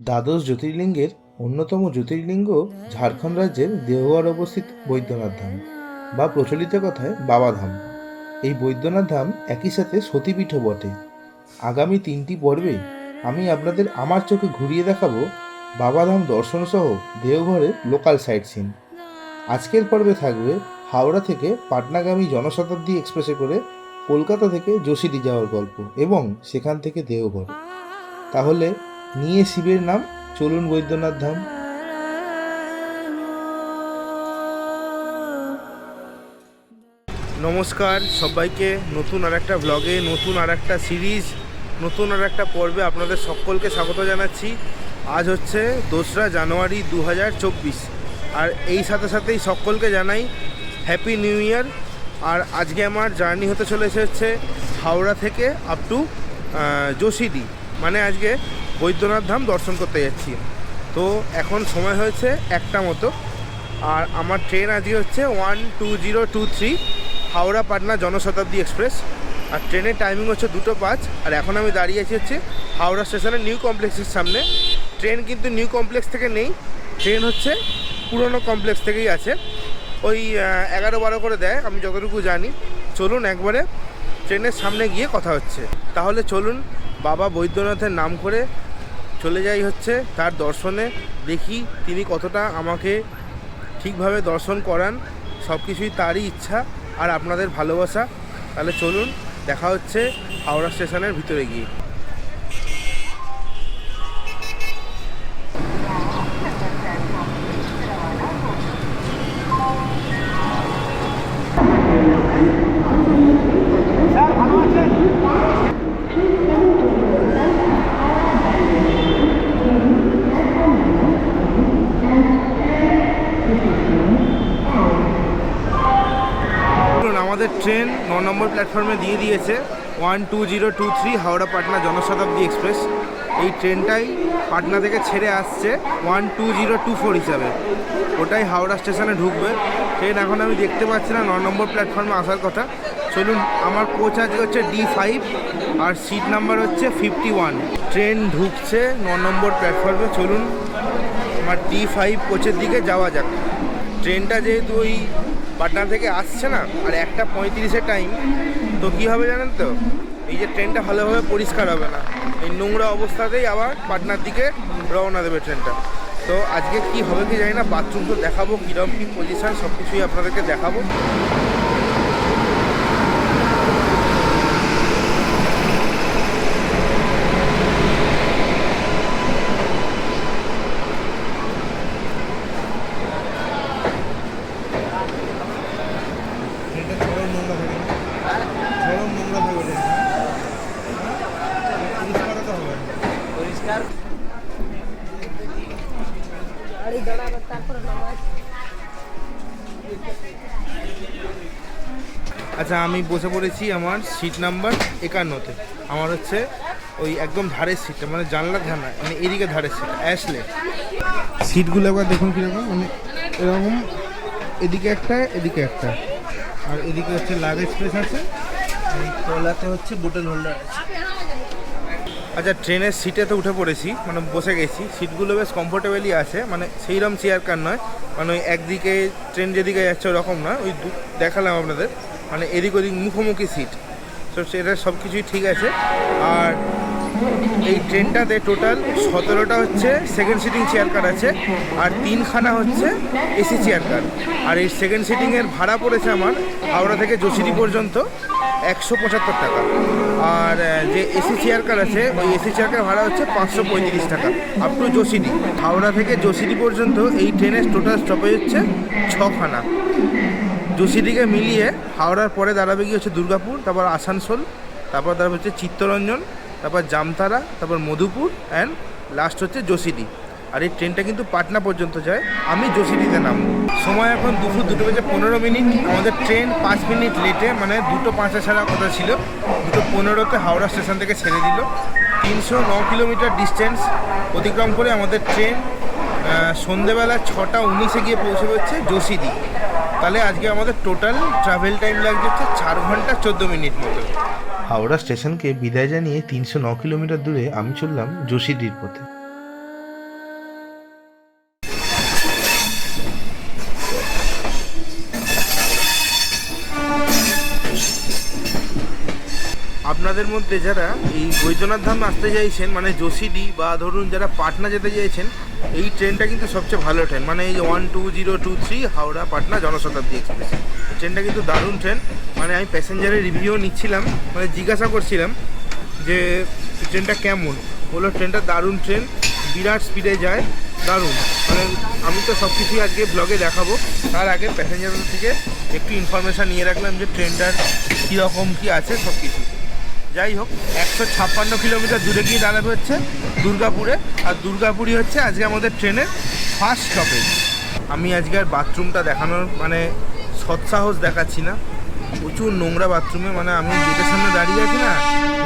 দ্বাদশ জ্যোতির্লিঙ্গের অন্যতম জ্যোতির্লিঙ্গ ঝাড়খণ্ড রাজ্যের দেওঘর অবস্থিত বৈদ্যনাথ ধাম বা প্রচলিত কথায় বাবাধাম এই বৈদ্যনাথ ধাম একই সাথে সতীপীঠ বটে। আগামী তিনটি পর্বে আমি আপনাদের আমার চোখে ঘুরিয়ে দেখাবো বাবাধাম দর্শন সহ দেওঘরের লোকাল সাইট সিন আজকের পর্বে থাকবে হাওড়া থেকে পাটনাগামী জনশতাব্দী এক্সপ্রেসে করে কলকাতা থেকে যোশীদি যাওয়ার গল্প এবং সেখান থেকে দেওঘর। তাহলে নিয়ে শিবের নাম চলুন বৈদ্যনাথ ধাম। নমস্কার, সবাইকে নতুন আর একটা ব্লগে নতুন আর একটা সিরিজ নতুন আর একটা পর্বে আপনাদের সকলকে স্বাগত জানাচ্ছি। আজ হচ্ছে দোসরা জানুয়ারি দু হাজার চব্বিশ। আর এই সাথে সাথেই সকলকে জানাই হ্যাপি নিউ ইয়ার আর আজকে আমার জার্নি হতে চলেছে হচ্ছে হাওড়া থেকে আপ টু যোশীদি মানে আজকে বৈদ্যনাথ ধাম দর্শন করতে যাচ্ছি। তো এখন সময় হয়েছে একটা মতো। আর আমার ট্রেন আজকে হচ্ছে one two zero two three Howrah Patna Janshatabdi express. আর ট্রেনের টাইমিং হচ্ছে দুটো পাঁচ। আর এখন আমি দাঁড়িয়ে আছি হচ্ছে হাওড়া স্টেশনের নিউ কমপ্লেক্সের সামনে। ট্রেন কিন্তু নিউ কমপ্লেক্স থেকে নেই। ট্রেন হচ্ছে পুরনো কমপ্লেক্স থেকেই আছে। ওই এগারো বারো করে দেয়, আমি যতটুকু জানি। চলুন একবারে ট্রেনের সামনে গিয়ে কথা হচ্ছে। তাহলে চলুন বাবা বৈদ্যনাথের নাম করে চলে যাই হচ্ছে তার দর্শনে, দেখি তিনি কতটা আমাকে ঠিকভাবে দর্শন করান সব কিছুই তারই ইচ্ছা আর আপনাদের ভালোবাসা। তাহলে চলুন, দেখা হচ্ছে হাওড়া স্টেশনের ভিতরে গিয়ে। আমাদের ট্রেন ন নম্বর প্ল্যাটফর্মে দিয়ে দিয়েছে one two zero two three Howrah Patna Janshatabdi express. এই ট্রেনটাই পাটনা থেকে ছেড়ে আসছে one two zero two four হিসাবে। ওটাই হাওড়া স্টেশনে ঢুকবে। ট্রেন এখন আমি দেখতে পাচ্ছি না, ন নম্বর প্ল্যাটফর্মে আসার কথা। চলুন, আমার কোচ আজকে হচ্ছে ডি ফাইভ আর সিট নাম্বার হচ্ছে ফিফটি ওয়ান। ট্রেন ঢুকছে ন নম্বর প্ল্যাটফর্মে। চলুন, আমার ডি ফাইভ কোচের দিকে যাওয়া যাক। ট্রেনটা যেহেতু ওই পাটনা থেকে আসছে না, আর একটা পঁয়ত্রিশের টাইম তো কী হবে জানেন তো? এই যে ট্রেনটা ভালোভাবে পরিষ্কার হবে না। এই নোংরা অবস্থাতেই আবার পাটনার দিকে রওনা দেবে ট্রেনটা তো আজকে কি হবে কি জানি না বাথরুম তো দেখাবো কীরকম কী পজিশান সব কিছুই আপনাদেরকে দেখাবো ট্রেনটা চরম নোংরা থাকে চরম নোংরা থাকে পরিষ্কার তো হবে পরিষ্কার গাড়ি দাঁড়াবে তারপরে নামাজ আচ্ছা আমি বসে পড়েছি আমার সিট নাম্বার একান্নতে। আমার হচ্ছে ওই একদম ধারের সিটটা মানে জানলার ধার না মানে এদিকে ধারের সিট অ্যাসলে সিটগুলো একবার দেখুন কীরকম মানে এরকম এদিকে একটা এদিকে একটা। আর এদিকে হচ্ছে লাগেজ স্পেস আছে। তলাতে হচ্ছে বোটেল হোল্ডার আছে। আচ্ছা ট্রেনের সিটে তো উঠে পড়েছি মানে বসে গেছি। সিটগুলো বেশ কমফোর্টেবলই আছে মানে সেইরকম চেয়ার কার নয়। মানে ওই একদিকে ট্রেন যেদিকে যাচ্ছে ওরকম না ওই দেখালাম আপনাদের। মানে এদিক ওদিক মুখোমুখি সিট তো সেটা সব কিছুই ঠিক আছে। আর এই ট্রেনটাতে টোটাল সতেরোটা হচ্ছে সেকেন্ড সিটিং চেয়ার কার আছে, আর তিনখানা হচ্ছে এসি চেয়ার কার আর এই সেকেন্ড সিটিংয়ের ভাড়া পড়েছে আমার হাওড়া থেকে যোশিডি পর্যন্ত একশো পঁচাত্তর টাকা। আর যে এসি চেয়ার কার আছে, ওই এসি চেয়ার কার ভাড়া হচ্ছে পাঁচশো পঁয়ত্রিশ টাকা আপ টু যোশিডি হাওড়া থেকে যোশিডি পর্যন্ত এই ট্রেনের টোটাল স্টপেজ হচ্ছে ছখানা। যোশীদিকে মিলিয়ে হাওড়ার পরে দাঁড়াবে গিয়ে হচ্ছে দুর্গাপুর, তারপর আসানসোল, তারপর দাঁড়াবে হচ্ছে চিত্তরঞ্জন, তারপর জামতারা, তারপর মধুপুর অ্যান্ড লাস্ট হচ্ছে যোশীদি। আর এই ট্রেনটা কিন্তু পাটনা পর্যন্ত যায়। আমি যোশীদিতে নামবো। সময় এখন দুপুর দুটো বেজে পনেরো মিনিট। আমাদের ট্রেন পাঁচ মিনিট লেটে মানে দুটো পাঁচে ছাড়া কথা ছিল। দুটো পনেরোতে হাওড়া স্টেশন থেকে ছেড়ে দিল। তিনশো ন কিলোমিটার ডিস্টেন্স অতিক্রম করে আমাদের ট্রেন সন্ধেবেলা ছটা উনিশে গিয়ে পৌঁছে হচ্ছে যোশীদি। তাহলে আজকে আমাদের টোটাল ট্রাভেল টাইম লাগছে হচ্ছে চার ঘণ্টা চোদ্দ মিনিট মতো। হাওড়া স্টেশনকে বিদায় জানিয়ে তিনশো ন কিলোমিটার দূরে আমি চললাম যোশীদির পথে আপনাদের মধ্যে যারা এই বৈদ্যনাথ ধাম আসতে চাইছেন মানে যোশীডি বা ধরুন যারা পাটনা যেতে চাইছেন, এই ট্রেনটা কিন্তু সবচেয়ে ভালো ট্রেন। মানে এই one two zero two three Howrah Patna Janshatabdi express. ট্রেনটা কিন্তু দারুণ ট্রেন। মানে আমি প্যাসেঞ্জারের রিভিউ নিচ্ছিলাম মানে জিজ্ঞাসা করছিলাম যে ট্রেনটা কেমন? বলল, ট্রেনটা দারুণ ট্রেন, বিরাট স্পিডে যায়, দারুণ। মানে আমি তো সব কিছুই আজকে ব্লগে দেখাবো। তার আগে প্যাসেঞ্জারদের থেকে একটু ইনফরমেশান নিয়ে রাখলাম যে ট্রেনটার কীরকম কী আছে সব কিছু যাই হোক, একশো ছাপ্পান্ন কিলোমিটার দূরে গিয়ে দাঁড়াবে হচ্ছে দুর্গাপুরে। আর দুর্গাপুরই হচ্ছে আজকে আমাদের ট্রেনের ফার্স্ট স্টপেজ আমি আজকে আর বাথরুমটা দেখানোর মানে সৎসাহস দেখাচ্ছি না। প্রচুর নোংরা বাথরুমে মানে আমি গেটের সামনে দাঁড়িয়ে আছি না,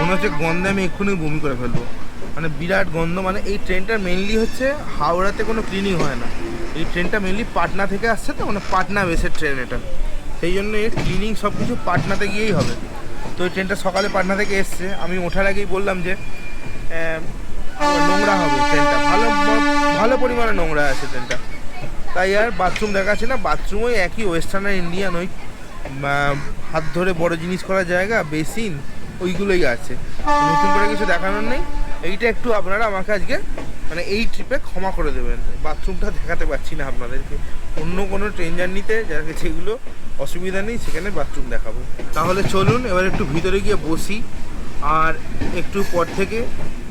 মনে হচ্ছে গন্ধে আমি এক্ষুনি বমি করে ফেলব। মানে বিরাট গন্ধ মানে এই ট্রেনটা মেনলি হচ্ছে হাওড়াতে কোনো ক্লিনিং হয় না। এই ট্রেনটা মেনলি পাটনা থেকে আসছে তো মানে পাটনা বেসের ট্রেন এটা। সেই জন্য এর ক্লিনিং সব কিছু পাটনাতে গিয়েই হবে। তো এই ট্রেনটা সকালে পাটনা থেকে এসছে। আমি ওঠার আগেই বললাম যে নোংরা হবে ট্রেনটা ভালো ভালো পরিমাণে নোংরা আছে ট্রেনটা তাই আর বাথরুম দেখাচ্ছে না। বাথরুমও একই ওয়েস্টার্ন আর ইন্ডিয়ান ওই হাত ধরে বড় জিনিস করার জায়গা বেসিন ওইগুলোই আছে। নতুন করে কিছু দেখানোর নেই। এইটা একটু আপনারা আমাকে আজকে মানে এই ট্রিপে ক্ষমা করে দেবেন। বাথরুমটা দেখাতে পারছি না আপনাদেরকে। অন্য কোনো ট্রেন জার্নিতে যার সেগুলো অসুবিধা নেই, সেখানে বাথরুম দেখাবো। তাহলে চলুন, এবার একটু ভিতরে গিয়ে বসি। আর একটু পর থেকে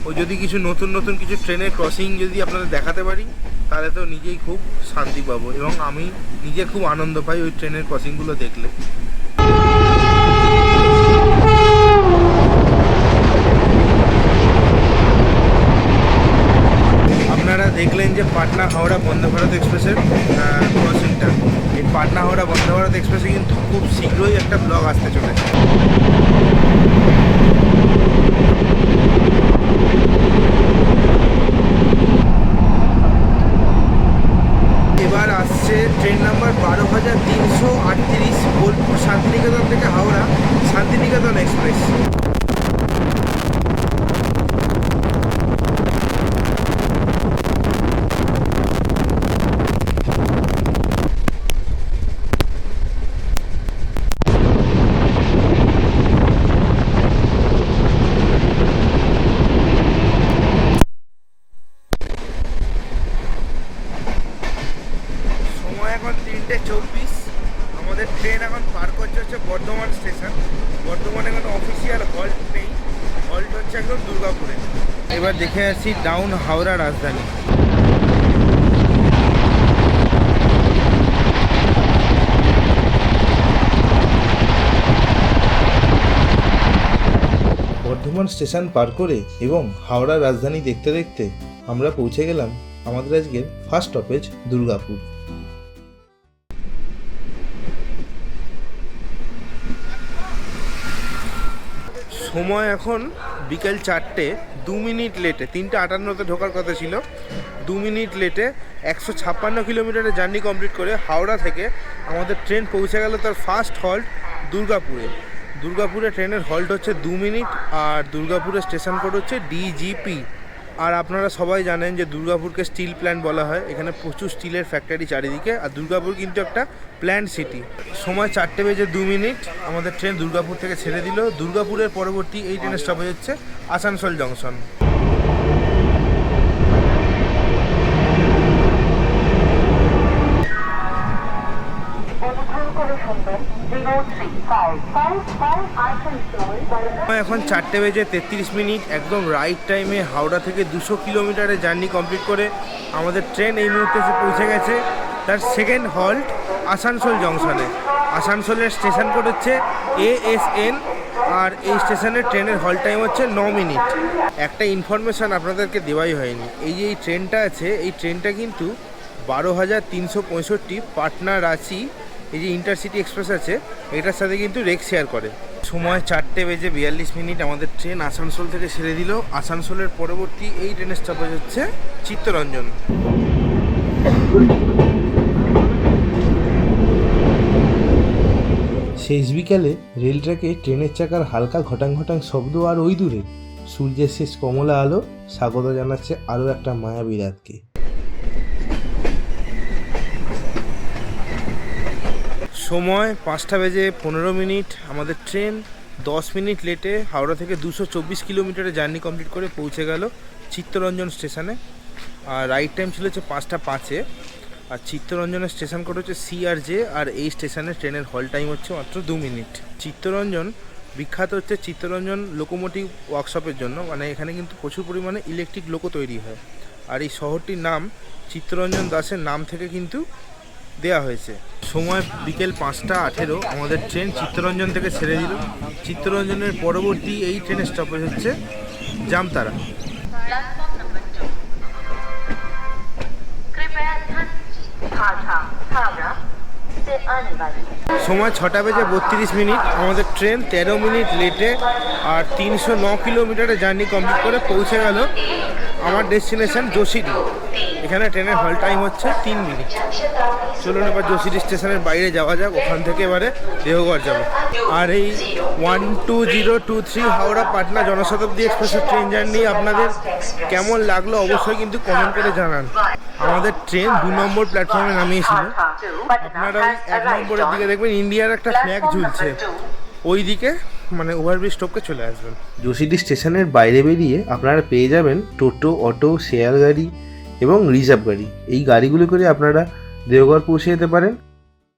ও যদি কিছু নতুন নতুন কিছু ট্রেনের ক্রসিং যদি আপনাদের দেখাতে পারি, তাহলে তো নিজেই খুব শান্তি পাবো। এবং আমি নিজে খুব আনন্দ পাই ওই ট্রেনের ক্রসিংগুলো দেখলে আপনারা দেখলেন যে পাটনা হাওড়া বন্দে ভারত এক্সপ্রেসের ক্রসিংটা এই পাটনা হাওড়া বন্দে ভারত এক্সপ্রেসে কিন্তু খুব শীঘ্রই একটা ব্লগ আসতে চলেছে। এবার আসছে ট্রেন নাম্বার বারো হাজার তিনশো আটত্রিশ বোলপুর শান্তিনিকেতন থেকে হাওড়া শান্তিনিকেতন এক্সপ্রেস সময় এখন তিনটে চব্বিশ আমাদের ট্রেন এখন পার করছে হচ্ছে বর্ধমান স্টেশন বর্ধমানে এখন অফিসিয়াল হল্ট নেই হল্ট হচ্ছে একদম দুর্গাপুরে এবার দেখে আসি ডাউন হাওড়া রাজধানী। বর্ধমান স্টেশন পার করে এবং হাওড়া রাজধানী দেখতে দেখতে আমরা পৌঁছে গেলাম আমাদের আজকের ফার্স্ট স্টপেজ দুর্গাপুর। সময় এখন বিকেল চারটে, দু মিনিট লেটে, তিনটে আটান্নতে ঢোকার কথা ছিল। দু মিনিট লেটে একশো ছাপ্পান্ন কিলোমিটারের জার্নি কমপ্লিট করে হাওড়া থেকে আমাদের ট্রেন পৌঁছে গেল তার ফার্স্ট হল্ট দুর্গাপুরে। দুর্গাপুরে ট্রেনের হল্ট হচ্ছে দু মিনিট আর দুর্গাপুরের স্টেশন কোড হচ্ছে ডিজিপি। আর আপনারা সবাই জানেন যে দুর্গাপুরকে স্টিল প্ল্যান্ট বলা হয়। এখানে প্রচুর স্টিলের ফ্যাক্টরি চারিদিকে আর দুর্গাপুর কিন্তু একটা প্ল্যান্ট সিটি। সময় চারটে বেজে দু মিনিট। আমাদের ট্রেন দুর্গাপুর থেকে ছেড়ে দিল। দুর্গাপুরের পরবর্তী এই ট্রেনের স্টপেজ হচ্ছে আসানসোল জংশন। এখন চারটে বেজে তেত্রিশ মিনিট, একদম রাইট টাইমে হাওড়া থেকে দুশো কিলোমিটারের জার্নি কমপ্লিট করে আমাদের ট্রেন এই মুহূর্তে এসে পৌঁছে গেছে। তার সেকেন্ড হল্ট আসানসোল জংশনে আসানসোলের স্টেশন কোড হচ্ছে এ এস এন আর এই স্টেশনের ট্রেনের হল টাইম হচ্ছে ন মিনিট। একটা ইনফরমেশান আপনাদেরকে দেওয়াই হয়নি। এই যে এই ট্রেনটা আছে, এই ট্রেনটা কিন্তু বারো হাজার তিনশো পঁয়ষট্টি পাটনা রাঁচি এই যে ইন্টারসিটি এক্সপ্রেস আছে, এটার সাথে কিন্তু রেক শেয়ার করে। সময় চারটে বেজে বিয়াল্লিশ মিনিট আমাদের ট্রেন আসানসোল থেকে ছেড়ে দিল। আসানসোলের পরবর্তী এই ট্রেনের স্টপেজ হচ্ছে চিত্তরঞ্জন। শেষ বিকালে রেল ট্র্যাকে ট্রেনের চাকার হালকা ঘটাং ঘটাং শব্দ আর ওই দূরে সূর্যের শেষ কমলা আলো স্বাগত জানাচ্ছে আরও একটা মায়াবী রাতকে সময় পাঁচটা বেজে পনেরো মিনিট, আমাদের ট্রেন দশ মিনিট লেটে হাওড়া থেকে দুশো চব্বিশ কিলোমিটারের জার্নি কমপ্লিট করে পৌঁছে গেল চিত্তরঞ্জন স্টেশনে। আর রাইট টাইম ছিল হচ্ছে পাঁচটা পাঁচে। আর চিত্তরঞ্জনের স্টেশন কোড হচ্ছে সিআরজে আর এই স্টেশনে ট্রেনের হল টাইম হচ্ছে মাত্র দু মিনিট। চিত্তরঞ্জন বিখ্যাত হচ্ছে চিত্তরঞ্জন লোকোমোটিভ ওয়ার্কশপের জন্য মানে এখানে কিন্তু প্রচুর পরিমাণে ইলেকট্রিক লোকো তৈরি হয়। আর এই শহরটির নাম চিত্তরঞ্জন দাসের নাম থেকে কিন্তু দেওয়া হয়েছে। সময় বিকেল পাঁচটা আঠেরো, আমাদের ট্রেন চিত্তরঞ্জন থেকে ছেড়ে দিল। চিত্তরঞ্জনের পরবর্তী এই ট্রেনের স্টপেজ হচ্ছে জামতারা। সময় ছটা বেজে বত্রিশ মিনিট, আমাদের ট্রেন তেরো মিনিট লেটে আর তিনশো ন কিলোমিটারের জার্নি কমপ্লিট করে পৌঁছে গেল আমার ডেস্টিনেশন জোশিডি। এখানে ট্রেনের হল টাইম হচ্ছে তিন মিনিট। চলুন এবার যোশীডি স্টেশনের বাইরে যাওয়া যাক, ওখান থেকে এবারে দেহগড় যাব। আর এই one two zero two three Howrah Patna Janshatabdi এক্সপ্রেসের ট্রেন জার্নি আপনাদের কেমন লাগল অবশ্যই কিন্তু কমেন্ট করে জানান। আমাদের ট্রেন দু নম্বর প্ল্যাটফর্মে নামিয়েছিল। আপনারা এক নম্বরের দিকে দেখবেন ইন্ডিয়ার একটা ফ্ল্যাগ ঝুলছে। ওই দিকে মানে ওভারব্রিজ টপকে চলে আসবেন। যোশীডি স্টেশনের বাইরে বেরিয়ে আপনারা পেয়ে যাবেন টোটো, অটো শেয়ার গাড়ি এবং রিজার্ভ গাড়ি। এই গাড়িগুলো করে আপনারা দেওঘর পৌঁছে যেতে পারেন।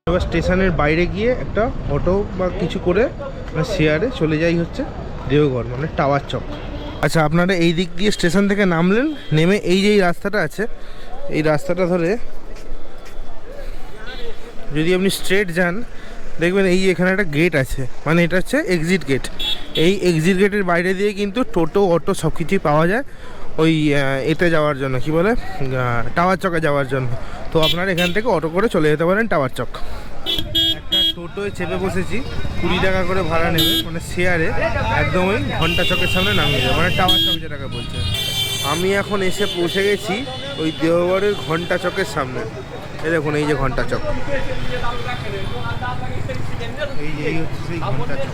এবার স্টেশনের বাইরে গিয়ে একটা অটো বা কিছু করে শেয়ারে চলে যাই হচ্ছে দেওঘর মানে টাওয়ার চক। আচ্ছা আপনারা এই দিক দিয়ে স্টেশন থেকে নামলেন, নেমে এই যে এই রাস্তাটা আছে, এই রাস্তাটা ধরে যদি আপনি স্ট্রেট যান, দেখবেন এই এখানে একটা গেট আছে মানে এটা হচ্ছে এক্সিট গেট এই এক্সিট গেটের বাইরে দিয়ে কিন্তু টোটো, অটো সব কিছুই পাওয়া যায়। ওই এতে যাওয়ার জন্য, কি বলে? টাওয়ার চকে যাওয়ার জন্য। তো আপনারা এখান থেকে অটো করে চলে যেতে পারেন টাওয়ার চক একটা টোটোয় চেপে বসেছি, কুড়ি টাকা করে ভাড়া নেবে মানে শেয়ারে, একদম ওই ঘণ্টা চকের সামনে নামিয়ে দেবে মানে টাওয়ার চক যেটাকে বলছে। আমি এখন এসে পৌঁছে গেছি ওই দেওঘরের ঘণ্টা চকের সামনে। এই দেখুন, এই যে ঘণ্টা এই যে ঘণ্টা চক।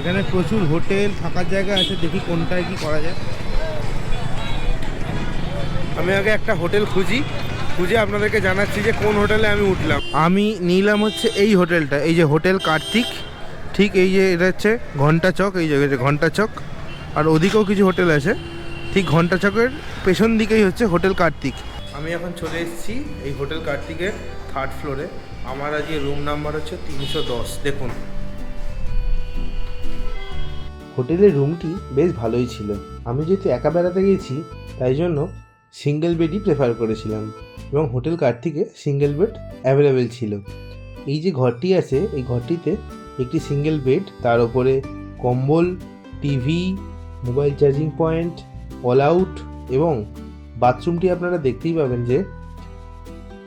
এখানে প্রচুর হোটেল থাকার জায়গা আছে, দেখি কোনটায় কি করা যায়। আমি আগে একটা হোটেল খুঁজি, খুঁজে আপনাদেরকে জানাচ্ছি যে কোন হোটেলে আমি উঠলাম। আমি নিলাম হচ্ছে এই হোটেলটা, এই যে হোটেল কার্তিক, ঠিক এই যে এটা হচ্ছে ঘণ্টা চক এই জায়গায় ঘণ্টা চক আর ওদিকেও কিছু হোটেল আছে, ঠিক ঘণ্টা চকের পেছন দিকেই হচ্ছে হোটেল কার্তিক। আমি এখন চলে এসেছি এই হোটেল কার্তিকের থার্ড ফ্লোরে আমার আজকে রুম নাম্বার হচ্ছে তিনশো দশ, দেখুন। হোটেলের রুমটি বেশ ভালোই ছিল। আমি যেহেতু একা বেড়াতে গেছি, তাই জন্য সিঙ্গেল বেডই প্রেফার করেছিলাম এবং হোটেল কার্তিকে সিঙ্গেল বেড অ্যাভেলেবেল ছিল। এই যে ঘরটি আছে, এই ঘরটিতে একটি সিঙ্গেল বেড, তার উপরে কম্বল, TV, mobile charging point all out এবং বাথরুমটি আপনারা দেখতেই পাবেন যে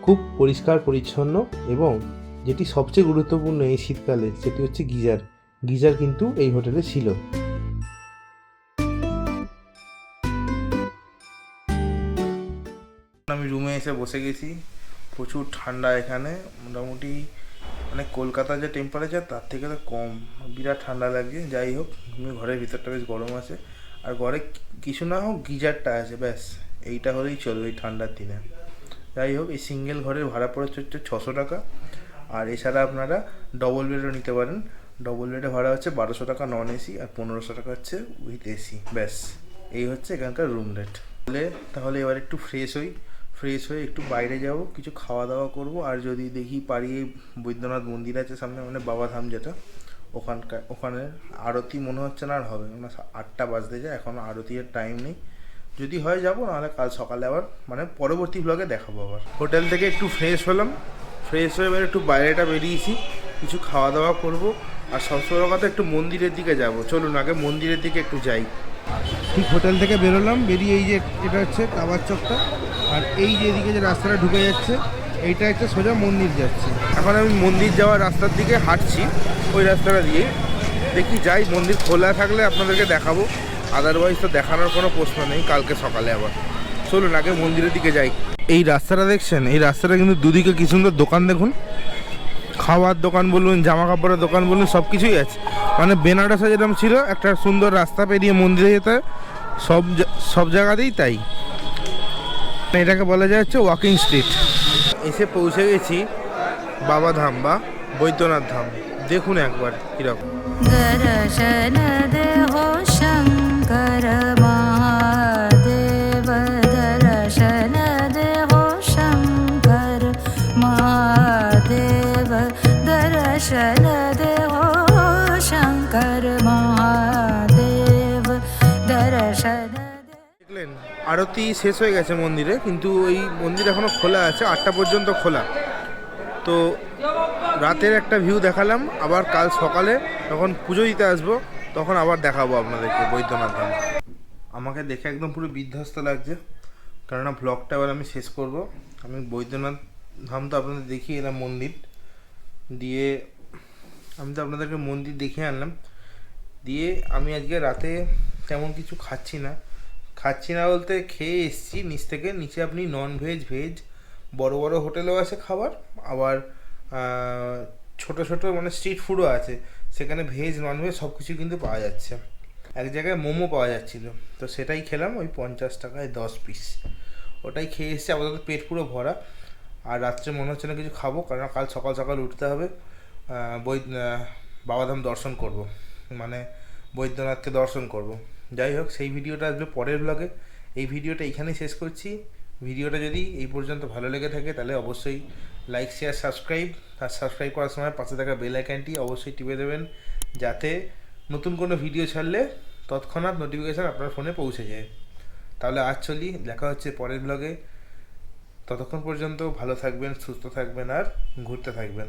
খুব পরিষ্কার, পরিচ্ছন্ন এবং যেটি সবচেয়ে গুরুত্বপূর্ণ এই শীতকালে, সেটি হচ্ছে গিজার। গিজার কিন্তু এই হোটেলে ছিল। এসে বসে গেছি। প্রচুর ঠান্ডা এখানে। মোটামুটি মানে কলকাতা যে টেম্পারেচার তার থেকে তো কম। বিরাট ঠান্ডা লাগছে। যাই হোক ঘরের ভিতরটা বেশ গরম আছে। আর ঘরে কিছু না হোক, গিজারটা আছে, ব্যাস। এইটা হলেই চলবে এই ঠান্ডার দিনে। যাই হোক, এই সিঙ্গেল ঘরের ভাড়া পড়েছে হচ্ছে ছশো টাকা। আর এছাড়া আপনারা ডবল বেডও নিতে পারেন। ডবল বেডে ভাড়া হচ্ছে বারোশো টাকা নন এসি আর পনেরোশো টাকা হচ্ছে উইথ এসি ব্যাস, এই হচ্ছে এখানকার রুম রেট তাহলে তাহলে এবার একটু ফ্রেশ হই। ফ্রেশ হয়ে একটু বাইরে যাব, কিছু খাওয়া দাওয়া করব, আর যদি দেখি পারি বৈদ্যনাথ মন্দির আছে সামনে মানে বাবাধাম যেটা, ওখানকার ওখানে আরতি মনে হচ্ছে না আর হবে মানে আটটা বাজতে যায়, এখন আরতির টাইম নেই। যদি হয় যাব, নাহলে কাল সকালে আবার মানে পরবর্তী ব্লগে দেখাবো আবার। হোটেল থেকে একটু ফ্রেশ হলাম ফ্রেশ হয়ে এবার একটু বাইরেটা বেরিয়েছি, কিছু খাওয়া দাওয়া করব, আর সবসময় কথা একটু মন্দিরের দিকে যাব। চলুন আগে মন্দিরের দিকে একটু যাই। ঠিক হোটেল থেকে বেরোলাম, বেরিয়ে এই যে এটা হচ্ছে কাবার চকটা। আর এই যে এদিকে যে রাস্তাটা ঢুকে যাচ্ছে, এইটা হচ্ছে সোজা মন্দির যাচ্ছে। এখন আমি মন্দির যাওয়ার রাস্তার দিকে হাঁটছি, ওই রাস্তাটা দিয়ে। দেখি যাই, মন্দির খোলা থাকলে আপনাদেরকে দেখাবো। আদারওয়াইজ তো দেখানোর কোনো প্রশ্ন নেই, কালকে সকালে আবার। চলুন, আগে মন্দিরের দিকে যাই। এই রাস্তাটা দেখছেন? এই রাস্তাটা কিন্তু দুদিকে কি সুন্দর দোকান দেখুন। খাওয়ার দোকান বলুন জামা কাপড়ের দোকান বলুন সব কিছুই আছে। মানে বেনারসে যেরকম ছিল, একটা সুন্দর রাস্তা পেরিয়ে মন্দিরে যেতে সব সব জায়গাতেই তাই। এটাকে বলা যায় হচ্ছে ওয়াকিং স্ট্রিট এসে পৌঁছে গেছি বাবা ধাম বা বৈদ্যনাথ ধাম। দেখুন একবার কীরকম। আরতি শেষ হয়ে গেছে মন্দিরে, কিন্তু ওই মন্দির এখনও খোলা আছে, আটটা পর্যন্ত খোলা। তো রাতের একটা ভিউ দেখালাম, আবার কাল সকালে যখন পুজো দিতে আসব, তখন আবার দেখাবো আপনাদেরকে বৈদ্যনাথ ধাম। আমাকে দেখে একদম পুরো বিধ্বস্ত লাগছে, কেননা ব্লগটা এবার আমি শেষ করব। আমি বৈদ্যনাথ ধাম তো আপনাদের দেখিয়ে এলাম মন্দির। দিয়ে আমি তো আপনাদেরকে মন্দির দেখিয়ে আনলাম। দিয়ে আমি আজকে রাতে তেমন কিছু খাচ্ছি না। খাচ্ছি না বলতে খেয়ে এসছি। নিচ থেকে, নিচে আপনি নন ভেজ ভেজ বড় বড় হোটেলেও আছে খাবার। আবার ছোট ছোট মানে স্ট্রিট ফুডও আছে। সেখানে ভেজ নন ভেজ সব কিছু কিন্তু পাওয়া যাচ্ছে। এক জায়গায় মোমো পাওয়া যাচ্ছিল। তো সেটাই খেলাম ওই পঞ্চাশ টাকায় দশ পিস ওটাই খেয়ে এসেছি। আপাতত পেট পুরো ভরা। আর রাত্রে মনে হচ্ছে না কিছু খাব, কারণ কাল সকাল সকাল উঠতে হবে। বৈ বাবাধাম দর্শন করব। মানে বৈদ্যনাথকে দর্শন করব। যাই হোক, সেই ভিডিওটা আসবে পরের ব্লগে এই ভিডিওটা এইখানেই শেষ করছি। ভিডিওটা যদি এই পর্যন্ত ভালো লেগে থাকে, তাহলে অবশ্যই লাইক শেয়ার সাবস্ক্রাইব আর সাবস্ক্রাইব করার সময় পাশে থাকা বেল আইকনটি অবশ্যই টিপে দেবেন, যাতে নতুন কোনো ভিডিও ছাড়লে তৎক্ষণাৎ নোটিফিকেশান আপনার ফোনে পৌঁছে যায়। তাহলে আজ চলি, দেখা হচ্ছে পরের ব্লগে ততক্ষণ পর্যন্ত ভালো থাকবেন, সুস্থ থাকবেন, আর ঘুরতে থাকবেন।